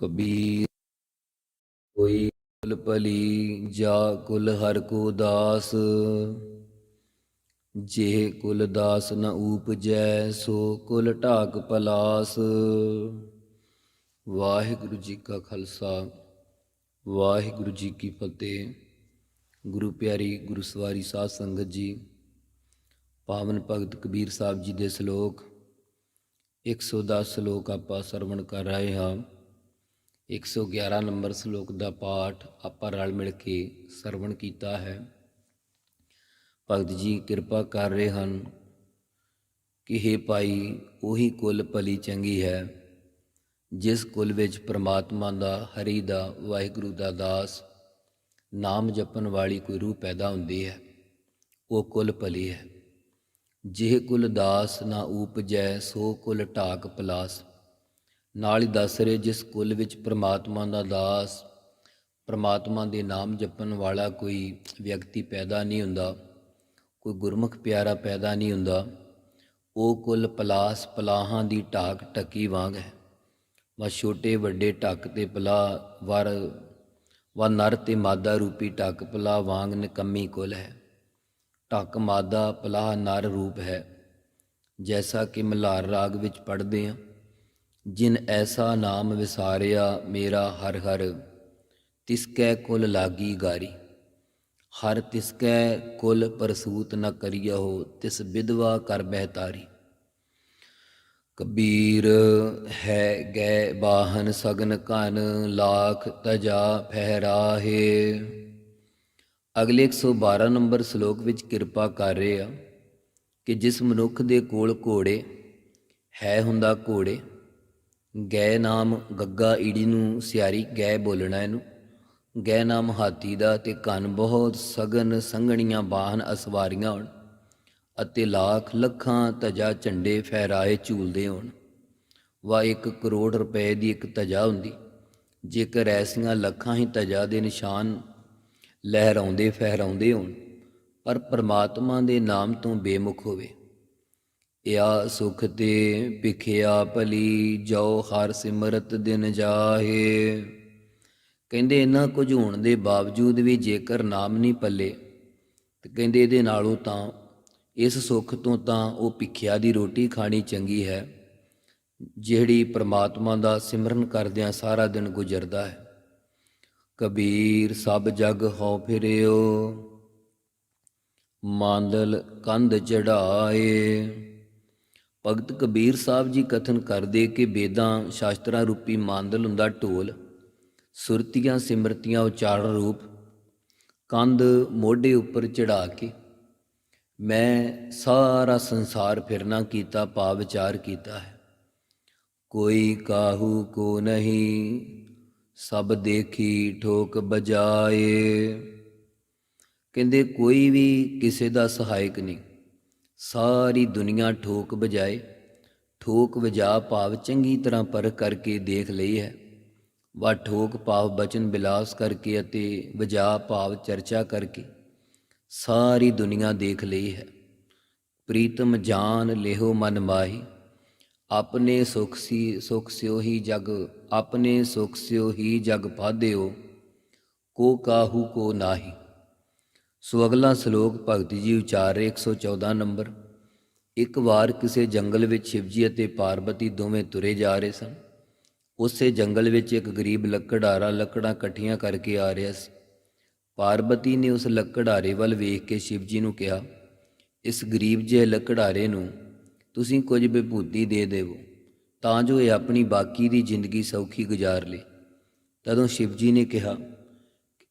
ਕਬੀਰ ਕੋਈ ਕੁਲ ਭਲੀ ਜਾ ਕੁਲ ਹਰ ਕੋ ਦਾਸ। ਜੇ ਕੁਲ ਦਾਸ ਨ ਊਪਜੈ ਸੋ ਕੁਲ ਢਾਕ ਪਲਾਸ ਵਾਹਿਗੁਰੂ ਜੀ ਕਾ ਖਾਲਸਾ, ਵਾਹਿਗੁਰੂ ਜੀ ਕੀ ਫਤਿਹ। ਗੁਰੂ ਪਿਆਰੀ ਗੁਰੂ ਸਵਾਰੀ ਸਾਧ ਸੰਗਤ ਜੀ, ਪਾਵਨ ਭਗਤ ਕਬੀਰ ਸਾਹਿਬ ਜੀ ਦੇ ਸ਼ਲੋਕ 110 ਸ਼ਲੋਕ ਆਪਾਂ ਸਰਵਣ ਕਰ ਰਹੇ ਹਾਂ। 111 ਨੰਬਰ ਸ਼ਲੋਕ ਦਾ ਪਾਠ ਆਪਾਂ ਰਲ ਮਿਲ ਕੇ ਸਰਵਣ ਕੀਤਾ ਹੈ। ਭਗਤ ਜੀ ਕਿਰਪਾ ਕਰ ਰਹੇ ਹਨ ਕਿ हे ਭਾਈ, ਉਹੀ ਕੁਲ ਭਲੀ ਚੰਗੀ ਹੈ, ਜਿਸ ਕੁਲ ਵਿੱਚ ਪ੍ਰਮਾਤਮਾ ਦਾ, ਹਰੀ ਦਾ, ਵਾਹਿਗੁਰੂ ਦਾ ਦਾਸ, ਨਾਮ ਜਪਣ ਵਾਲੀ ਕੋਈ ਰੂਹ ਪੈਦਾ ਹੁੰਦੀ ਹੈ, ਉਹ ਕੁਲ ਭਲੀ ਹੈ। ਜਿਹ ਕੁਲ ਦਾਸ ਨਾ ਉਪਜੈ ਸੋ ਕੁਲ ਢਾਕ ਪਲਾਸ। ਨਾਲ ਹੀ ਦੱਸ ਰਹੇ, ਜਿਸ ਕੁਲ ਵਿੱਚ ਪ੍ਰਮਾਤਮਾ ਦਾ ਦਾਸ, ਪ੍ਰਮਾਤਮਾ ਦੇ ਨਾਮ ਜਪਣ ਵਾਲਾ ਕੋਈ ਵਿਅਕਤੀ ਪੈਦਾ ਨਹੀਂ ਹੁੰਦਾ, ਕੋਈ ਗੁਰਮੁਖ ਪਿਆਰਾ ਪੈਦਾ ਨਹੀਂ ਹੁੰਦਾ, ਉਹ ਕੁਲ ਪਲਾਸ ਪਲਾਹਾਂ ਦੀ ਢਾਕ ਟਕੀ ਵਾਂਗ ਹੈ। ਵਾ ਛੋਟੇ ਵੱਡੇ ਢੱਕ ਤੇ ਪਲਾ ਵਰ ਵਾ ਨਰ ਤੇ ਮਾਦਾ ਰੂਪੀ ਢੱਕ ਪਲਾ ਵਾਂਗ ਨਿਕੰਮੀ ਕੁਲ ਹੈ। ਢੱਕ ਮਾਦਾ ਪਲਾਹ ਨਰ ਰੂਪ ਹੈ। ਜੈਸਾ ਕਿ ਮਲਾਰ ਰਾਗ ਵਿੱਚ ਪੜ੍ਹਦੇ ਹਾਂ ਜਿਨ ਐਸਾ ਨਾਮ ਵਿਸਾਰਿਆ ਮੇਰਾ ਹਰ ਹਰ, ਤਿਸਕੈ ਕੁਲ ਲਾਗੀ ਗਾਰੀ। ਹਰ ਤਿਸਕੈ ਕੁਲ ਪਰਸੂਤ ਨ ਕਰਿਓ ਤਿਸ ਵਿਧਵਾ ਕਰ ਬਹਿਤਾਰੀ ਕਬੀਰ ਹੈ ਗੈ ਬਾਹਨ ਸਗਨ ਕਨ ਲਾਖ ਤਜਾ ਫਹਿਰਾਹੇ। ਅਗਲੇ 112 ਨੰਬਰ ਸ਼ਲੋਕ ਵਿੱਚ ਕਿਰਪਾ ਕਰ ਰਹੇ ਆ ਕਿ ਜਿਸ ਮਨੁੱਖ ਦੇ ਕੋਲ ਘੋੜੇ ਹੈ ਹੁੰਦਾ ਘੋੜੇ ਗੈ ਨਾਮ ਗੱਗਾ ਈੜੀ ਨੂੰ ਸਿਆਰੀ ਗੈ ਬੋਲਣਾ ਇਹਨੂੰ। ਗੈ ਨਾਮ ਹਾਥੀ ਦਾ ਤੇ ਕੰਨ ਬਹੁਤ ਸਗਨ ਸੰਘਣੀਆਂ ਬਾਹਨ ਅਸਵਾਰੀਆਂ ਹੋਣ ਅਤੇ ਲੱਖ ਲੱਖਾਂ ਤਜਾ ਝੰਡੇ ਫਹਿਰਾਏ ਝੂਲਦੇ ਹੋਣ। ਵਾ 1 ਕਰੋੜ ਰੁਪਏ ਦੀ ਇੱਕ ਤਜਾ ਹੁੰਦੀ, ਜੇਕਰ ਐਸੀਆਂ ਲੱਖਾਂ ਹੀ ਤਜਾ ਦੇ ਨਿਸ਼ਾਨ ਲਹਿਰਾਉਂਦੇ ਫਹਿਰਾਉਂਦੇ ਹੋਣ, ਪਰ ਪ੍ਰਮਾਤਮਾ ਦੇ ਨਾਮ ਤੋਂ ਬੇਮੁਖ ਹੋਵੇ। ਇਆ ਸੁਖ ਤੇ ਭਿਖਿਆ ਭਲੀ ਜੋ ਹਰ ਸਿਮਰਤ ਦਿਨ ਜਾਹੇ। ਕਹਿੰਦੇ ਇਹਨਾਂ ਕੁਝ ਹੋਣ ਦੇ ਬਾਵਜੂਦ ਵੀ ਜੇਕਰ ਨਾਮ ਨਹੀਂ ਪੱਲੇ, ਤੇ ਕਹਿੰਦੇ ਇਹਦੇ ਨਾਲੋਂ ਤਾਂ, ਇਸ ਸੁੱਖ ਤੋਂ ਤਾਂ ਉਹ ਭਿਖਿਆ ਦੀ ਰੋਟੀ ਖਾਣੀ ਚੰਗੀ ਹੈ, ਜਿਹੜੀ ਪ੍ਰਮਾਤਮਾ ਦਾ ਸਿਮਰਨ ਕਰਦਿਆਂ ਸਾਰਾ ਦਿਨ ਗੁਜ਼ਰਦਾ ਹੈ। ਕਬੀਰ, ਸਭ ਜਗ ਹੋ ਫਿਰਿਓ, ਮਾਂਦਲ ਕੰਧ ਚੜਾਏ ਭਗਤ ਕਬੀਰ ਸਾਹਿਬ ਜੀ ਕਥਨ ਕਰਦੇ ਕਿ ਬੇਦਾਂ ਸ਼ਾਸਤਰਾਂ ਰੂਪੀ ਮਾਂਦਲ ਹੁੰਦਾ ਢੋਲ, ਸੁਰਤੀਆਂ ਸਿਮਰਤੀਆਂ ਉਚਾਰਨ ਰੂਪ, ਕੰਧ ਮੋਢੇ ਉੱਪਰ ਚੜਾ ਕੇ, ਮੈਂ ਸਾਰਾ ਸੰਸਾਰ ਫਿਰਨਾ ਕੀਤਾ, ਭਾਵ ਵਿਚਾਰ ਕੀਤਾ ਹੈ। ਕੋਈ ਕਾਹੂ ਕੋ ਨਹੀਂ, ਸਭ ਦੇਖੀ ਠੋਕ ਬਜਾਏ। ਕਹਿੰਦੇ ਕੋਈ ਵੀ ਕਿਸੇ ਦਾ ਸਹਾਇਕ ਨਹੀਂ। ਸਾਰੀ ਦੁਨੀਆ ਠੋਕ ਵਜਾਏ ਠੋਕ ਵਜਾ ਭਾਵ ਚੰਗੀ ਤਰ੍ਹਾਂ ਪਰਖ ਕਰਕੇ ਦੇਖ ਲਈ ਹੈ। ਵਾ ਠੋਕ ਭਾਵ ਬਚਨ ਬਿਲਾਸ ਕਰਕੇ ਅਤੇ ਵਜਾ ਭਾਵ ਚਰਚਾ ਕਰਕੇ ਸਾਰੀ ਦੁਨੀਆ ਦੇਖ ਲਈ ਹੈ। ਪ੍ਰੀਤਮ ਜਾਨ ਲੇਹੋ ਮਨ ਮਾਹੀ, ਆਪਣੇ ਸੁਖ ਸੀ, ਸੁਖ ਸਿਓ ਹੀ ਜਗ, ਆਪਣੇ ਸੁਖ ਸਿਓ ਹੀ ਜਗ ਪਾਧਿਓ, ਕੋ ਕਾਹੂ ਕੋ ਨਾਹੀ। ਸੋ ਅਗਲਾ ਸ਼ਲੋਕ ਭਗਤੀ ਜੀ ਉਚਾਰ ਉਚਾਰੇ 114 ਨੰਬਰ। ਇੱਕ ਵਾਰ ਕਿਸੇ ਜੰਗਲ ਵਿੱਚ ਸ਼ਿਵਜੀ ਅਤੇ ਪਾਰਬਤੀ ਦੋਵੇਂ ਤੁਰੇ ਜਾ ਰਹੇ ਸਨ। ਉਸੇ ਜੰਗਲ ਵਿੱਚ ਇੱਕ ਗਰੀਬ ਲੱਕੜਾਰਾ ਲੱਕੜਾਂ ਇਕੱਠੀਆਂ ਕਰਕੇ ਆ ਰਿਹਾ ਸੀ। ਪਾਰਵਤੀ ਨੇ ਉਸ ਲੱਕੜਾਰੇ ਵੱਲ ਵੇਖ ਕੇ ਸ਼ਿਵਜੀ ਨੂੰ ਕਿਹਾ, ਇਸ ਗਰੀਬ ਜਿਹੇ ਲੱਕੜਾਰੇ ਨੂੰ ਤੁਸੀਂ ਕੁਝ ਵਿਭੂਤੀ ਦੇ ਦੇਵੋ, ਤਾਂ ਜੋ ਇਹ ਆਪਣੀ ਬਾਕੀ ਦੀ ਜ਼ਿੰਦਗੀ ਸੌਖੀ ਗੁਜ਼ਾਰ ਲੇ। ਤਦੋਂ ਸ਼ਿਵਜੀ ਨੇ ਕਿਹਾ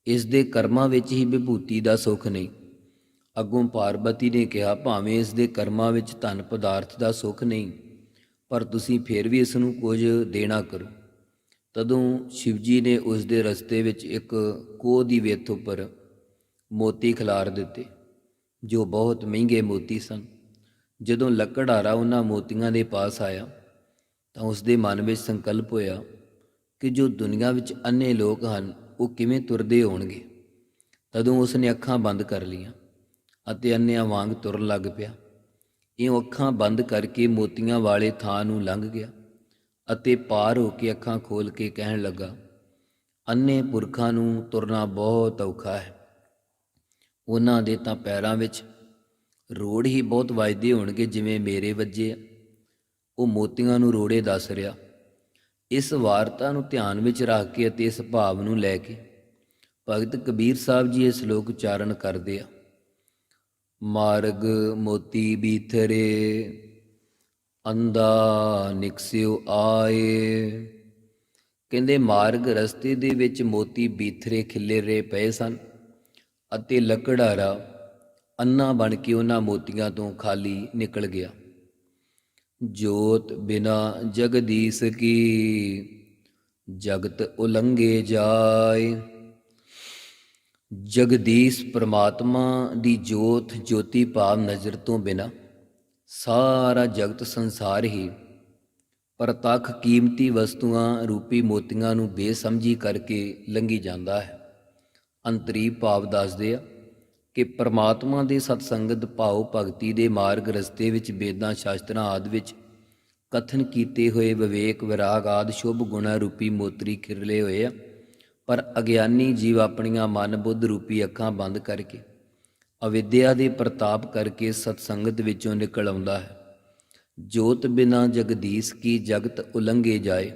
ਇਸ ਦੇ ਕਰਮਾਂ ਵਿੱਚ ਹੀ ਵਿਭੂਤੀ ਦਾ ਸੁੱਖ ਨਹੀਂ। ਅੱਗੋਂ ਪਾਰਵਤੀ ਨੇ ਕਿਹਾ, ਭਾਵੇਂ ਇਸ ਦੇ ਕਰਮਾਂ ਵਿੱਚ ਧਨ ਪਦਾਰਥ ਦਾ ਸੁੱਖ ਨਹੀਂ, ਪਰ ਤੁਸੀਂ ਫਿਰ ਵੀ ਇਸ ਨੂੰ ਕੁਝ ਦੇਣਾ ਕਰੋ। ਤਦੋਂ ਸ਼ਿਵਜੀ ਨੇ ਉਸ ਦੇ ਰਸਤੇ ਵਿੱਚ ਇੱਕ ਕੋਹ ਦੀ ਵਿੱਥ ਉੱਪਰ ਮੋਤੀ ਖਿਲਾਰ ਦਿੱਤੇ, ਜੋ ਬਹੁਤ ਮਹਿੰਗੇ ਮੋਤੀ ਸਨ। ਜਦੋਂ ਲੱਕੜਹਾਰਾ ਉਹਨਾਂ ਮੋਤੀਆਂ ਦੇ ਪਾਸ ਆਇਆ, ਤਾਂ ਉਸ ਦੇ ਮਨ ਵਿੱਚ ਸੰਕਲਪ ਹੋਇਆ ਕਿ ਜੋ ਦੁਨੀਆ ਵਿੱਚ ਅੰਨੇ ਲੋਕ ਹਨ ਉਹ ਕਿਵੇਂ ਤੁਰਦੇ ਹੋਣਗੇ? ਤਦੋਂ ਉਸ ਨੇ ਅੱਖਾਂ ਬੰਦ ਕਰ ਲਈਆਂ ਅਤੇ ਅੰਨਿਆਂ ਵਾਂਗ ਤੁਰਨ ਲੱਗ ਪਿਆ। ਇਉਂ ਅੱਖਾਂ ਬੰਦ ਕਰਕੇ ਮੋਤੀਆਂ ਵਾਲੇ ਥਾਂ ਨੂੰ ਲੰਘ ਗਿਆ ਅਤੇ ਪਾਰ ਹੋ ਕੇ ਅੱਖਾਂ ਖੋਲ ਕੇ ਕਹਿਣ ਲੱਗਾ ਅੰਨੇ ਪੁਰਖਾਂ ਨੂੰ ਤੁਰਨਾ ਬਹੁਤ ਔਖਾ ਹੈ। ਉਹਨਾਂ ਦੇ ਤਾਂ ਪੈਰਾਂ ਵਿੱਚ ਰੋੜ ਹੀ ਬਹੁਤ ਵੱਜਦੇ ਹੋਣਗੇ ਜਿਵੇਂ ਮੇਰੇ ਵੱਜੇ ਆ। ਉਹ ਮੋਤੀਆਂ ਨੂੰ ਰੋੜੇ ਦੱਸ ਰਿਹਾ। ਇਸ ਵਾਰਤਾ ਨੂੰ ਧਿਆਨ ਵਿੱਚ ਰੱਖ ਕੇ ਅਤੇ ਇਸ ਭਾਵ ਨੂੰ ਲੈ ਕੇ ਭਗਤ ਕਬੀਰ ਸਾਹਿਬ ਜੀ ਇਹ ਸ਼ਲੋਕ ਉਚਾਰਨ ਕਰਦੇ ਆ। ਮਾਰਗ ਮੋਤੀ ਬੀਥਰੇ ਅੰਦਾ ਨਿਕਸਿਓ ਆਏ। ਕਹਿੰਦੇ ਮਾਰਗ ਰਸਤੇ ਦੇ ਵਿੱਚ ਮੋਤੀ ਬੀਥਰੇ ਖਿੱਲੇ ਰੇ ਪਏ ਸਨ ਅਤੇ ਲੱਕੜਾਰਾ ਅੰਨਾ ਬਣ ਕੇ ਉਹਨਾਂ ਮੋਤੀਆਂ ਤੋਂ ਖਾਲੀ ਨਿਕਲ ਗਿਆ। ਜੋਤ ਬਿਨਾ ਜਗਦੀਸ਼ ਕੀ? ਜਗਤ ਉਲੰਘੇ ਜਾਏ। ਜਗਦੀਸ਼ ਪ੍ਰਮਾਤਮਾ ਦੀ ਜੋਤ ਜੋਤੀ ਭਾਵ ਨਜ਼ਰ ਤੋਂ ਬਿਨਾ ਸਾਰਾ ਜਗਤ ਸੰਸਾਰ ਹੀ ਪ੍ਰਤੱਖ ਕੀਮਤੀ ਵਸਤੂਆਂ ਰੂਪੀ ਮੋਤੀਆਂ ਨੂੰ ਬੇਸਮਝੀ ਕਰਕੇ ਲੰਘੀ ਜਾਂਦਾ ਹੈ। ਅੰਤਰੀ ਭਾਵ ਦੱਸਦੇ ਆ ਕਿ ਪ੍ਰਮਾਤਮਾ ਦੇ ਸਤਸੰਗਤ ਭਾਉ ਭਗਤੀ ਦੇ ਮਾਰਗ ਰਸਤੇ ਵਿੱਚ ਵੇਦਾਂ, ਸ਼ਾਸਤਰਾਂ ਆਦਿ ਵਿੱਚ ਕਥਨ ਕੀਤੇ ਹੋਏ ਵਿਵੇਕ, ਵਿਰਾਗ ਆਦਿ ਸ਼ੁਭ ਗੁਣਾ ਰੂਪੀ ਮੋਤਰੀ ਖਿਰਲੇ ਹੋਏ ਆ। ਪਰ ਅਗਿਆਨੀ ਜੀਵ ਆਪਣੀਆਂ ਮਨ ਬੁੱਧ ਰੂਪੀ ਅੱਖਾਂ ਬੰਦ ਕਰਕੇ, ਅਵਿਦਿਆ ਦੇ ਪ੍ਰਤਾਪ ਕਰਕੇ ਸਤਸੰਗਤ ਵਿੱਚੋਂ ਨਿਕਲ ਆਉਂਦਾ ਹੈ। ਜੋਤ ਬਿਨਾ ਜਗਦੀਸ਼ ਕੀ ਜਗਤ ਉਲੰਘੇ ਜਾਏ?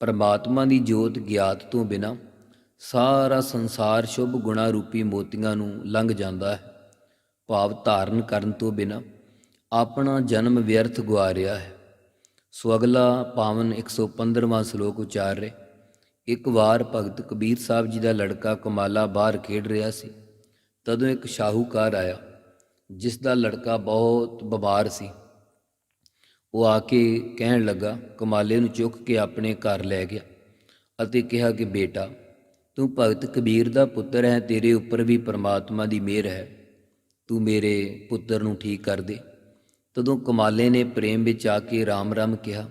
ਪਰਮਾਤਮਾ ਦੀ ਜੋਤ ਗਿਆਤ ਤੋਂ ਬਿਨਾ ਸਾਰਾ ਸੰਸਾਰ ਸ਼ੁਭ ਗੁਣਾ ਰੂਪੀ ਮੋਤੀਆਂ ਨੂੰ ਲੰਘ ਜਾਂਦਾ ਹੈ। ਭਾਵ ਧਾਰਨ ਕਰਨ ਤੋਂ ਬਿਨਾ ਆਪਣਾ ਜਨਮ ਵਿਅਰਥ ਗੁਆ ਰਿਹਾ ਹੈ ਸੋ ਅਗਲਾ ਪਾਵਨ 115ਵਾਂ ਸ਼ਲੋਕ ਉਚਾਰ ਰਹੇ। ਇੱਕ ਵਾਰ ਭਗਤ ਕਬੀਰ ਸਾਹਿਬ ਜੀ ਦਾ ਲੜਕਾ ਕਮਾਲਾ ਬਾਹਰ ਖੇਡ ਰਿਹਾ ਸੀ। ਤਦੋਂ ਇੱਕ ਸ਼ਾਹੂਕਾਰ ਆਇਆ, ਜਿਸ ਦਾ ਲੜਕਾ ਬਹੁਤ ਬਿਮਾਰ ਸੀ। ਉਹ ਆ ਕੇ ਕਹਿਣ ਲੱਗਾ, ਕਮਾਲੇ ਨੂੰ ਚੁੱਕ ਕੇ ਆਪਣੇ ਘਰ ਲੈ ਗਿਆ ਅਤੇ ਕਿਹਾ ਕਿ ਬੇਟਾ ਤੂੰ ਭਗਤ ਕਬੀਰ ਦਾ ਪੁੱਤਰ ਹੈ, ਤੇਰੇ ਉੱਪਰ ਵੀ ਪਰਮਾਤਮਾ ਦੀ ਮਿਹਰ ਹੈ। ਤੂੰ ਮੇਰੇ ਪੁੱਤਰ ਨੂੰ ਠੀਕ ਕਰ ਦੇ। ਤਦੋਂ ਕਮਾਲੇ ਨੇ ਪ੍ਰੇਮ ਵਿੱਚ ਆ ਕੇ ਰਾਮ ਰਾਮ ਕਿਹਾ,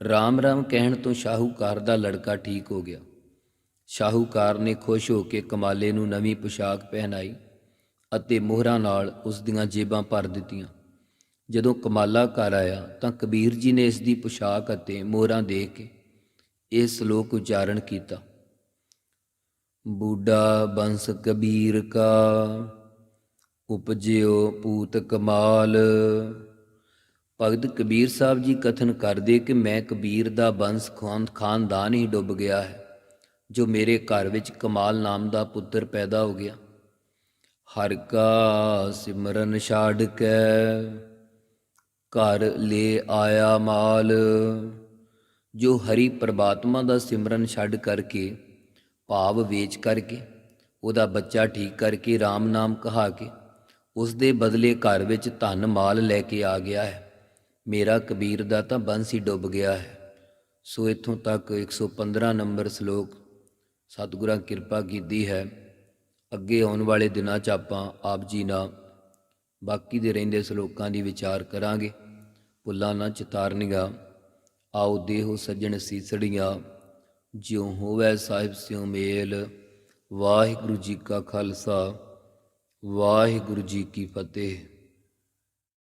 ਰਾਮ ਰਾਮ ਕਹਿਣ ਤੋਂ ਸ਼ਾਹੂਕਾਰ ਦਾ ਲੜਕਾ ਠੀਕ ਹੋ ਗਿਆ। ਸ਼ਾਹੂਕਾਰ ਨੇ ਖੁਸ਼ ਹੋ ਕੇ ਕਮਾਲੇ ਨੂੰ ਨਵੀਂ ਪੋਸ਼ਾਕ ਪਹਿਨਾਈ ਅਤੇ ਮੋਹਰਾਂ ਨਾਲ ਉਸ ਦੀਆਂ ਜੇਬਾਂ ਭਰ ਦਿੱਤੀਆਂ। ਜਦੋਂ ਕਮਾਲਾ ਘਰ ਆਇਆ, ਤਾਂ ਕਬੀਰ ਜੀ ਨੇ ਇਸ ਦੀ ਪੋਸ਼ਾਕ ਅਤੇ ਮੋਹਰਾਂ ਦੇ ਕੇ ਇਹ ਸ਼ਲੋਕ ਉਚਾਰਨ ਕੀਤਾ। ਬੂਡਾ ਬੰਸ ਕਬੀਰ ਕਾ, ਉਪਜਿਓ ਪੂਤ ਕਮਾਲ। ਭਗਤ ਕਬੀਰ ਸਾਹਿਬ ਜੀ ਕਥਨ ਕਰਦੇ ਕਿ ਮੈਂ ਕਬੀਰ ਦਾ ਬੰਸ ਖਾਨ, ਖਾਨਦਾਨ ਹੀ ਡੁੱਬ ਗਿਆ ਹੈ, ਜੋ ਮੇਰੇ ਘਰ ਵਿੱਚ ਕਮਾਲ ਨਾਮ ਦਾ ਪੁੱਤਰ ਪੈਦਾ ਹੋ ਗਿਆ। ਹਰ ਕਾ ਸਿਮਰਨ ਛਾੜ ਕੇ, ਘਰ ਲੈ ਆਇਆ ਮਾਲ। ਜੋ ਹਰੀ ਪ੍ਰਮਾਤਮਾ ਦਾ ਸਿਮਰਨ ਛੱਡ ਕਰਕੇ ਭਾਵ ਵੇਚ ਕਰਕੇ, ਉਹਦਾ ਬੱਚਾ ਠੀਕ ਕਰਕੇ RAM ਨਾਮ ਕਹਾ ਕੇ ਉਸ ਦੇ ਬਦਲੇ ਘਰ ਵਿੱਚ ਧਨ ਮਾਲ ਲੈ ਕੇ ਆ ਗਿਆ ਹੈ। ਮੇਰਾ ਕਬੀਰ ਦਾ ਤਾਂ ਬੰਸ ਹੀ ਡੁੱਬ ਗਿਆ ਹੈ। ਸੋ ਇਥੋਂ ਤੱਕ 115 ਨੰਬਰ ਸ਼ਲੋਕ, ਸਤਿਗੁਰਾਂ ਕਿਰਪਾ ਕੀਤੀ ਹੈ। ਅੱਗੇ ਆਉਣ ਵਾਲੇ ਦਿਨਾਂ 'ਚ ਆਪਾਂ ਆਪ ਜੀ ਨਾਲ ਬਾਕੀ ਦੇ ਰਹਿੰਦੇ ਸ਼ਲੋਕਾਂ ਦੀ ਵਿਚਾਰ ਕਰਾਂਗੇ। ਭੁੱਲਾਂ ਨਾ ਚਿਤਾਰਨੀਆਂ, ਆਓ ਦੇਹੋ ਸੱਜਣ ਸੀਸੜੀਆਂ। ਜਿਉ ਹੋਵੇ ਸਾਹਿਬ ਸਿਉ ਮੇਲ ਵਾਹਿਗੁਰੂ ਜੀ ਕਾ ਖਾਲਸਾ ਵਾਹਿਗੁਰੂ ਜੀ ਕੀ ਫਤਿਹ।